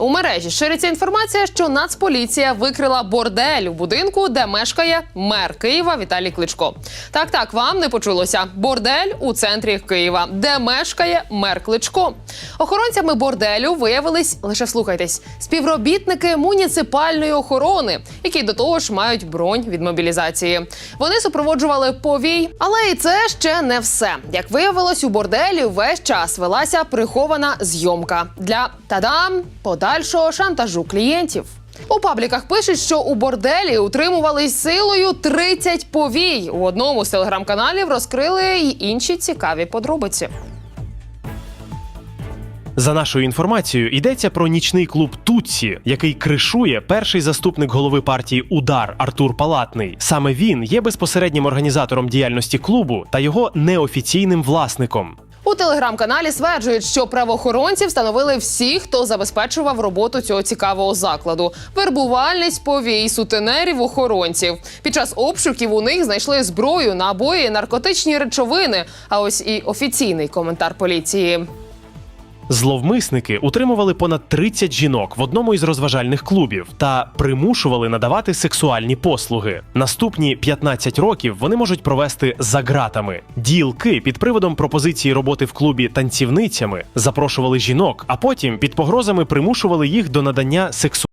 У мережі шириться інформація, що Нацполіція викрила бордель у будинку, де мешкає мер Києва Віталій Кличко. Так, так, вам не почулося. Бордель у центрі Києва, де мешкає мер Кличко. Охоронцями борделю виявились лише слухайтесь співробітники муніципальної охорони, які до того ж мають бронь від мобілізації. Вони супроводжували повій, але і це ще не все. Як виявилось, у борделі весь час велася прихована зйомка для тадам подальшого шантажу клієнтів. У пабліках пишуть, що у борделі утримувались силою 30 повій. У одному з телеграм-каналів розкрили й інші цікаві подробиці. За нашою інформацією, йдеться про нічний клуб Тутсі, який кришує перший заступник голови партії Удар Артур Палатний. Саме він є безпосереднім організатором діяльності клубу та його неофіційним власником. У телеграм-каналі стверджують, що правоохоронці встановили всі, хто забезпечував роботу цього цікавого закладу. Вербувальність повій, сутенерів, охоронців. Під час обшуків у них знайшли зброю, набої, наркотичні речовини. А ось і офіційний коментар поліції. Зловмисники утримували понад 30 жінок в одному із розважальних клубів та примушували надавати сексуальні послуги. Наступні 15 років вони можуть провести за ґратами. Ділки під приводом пропозиції роботи в клубі танцівницями запрошували жінок, а потім під погрозами примушували їх до надання сексуальних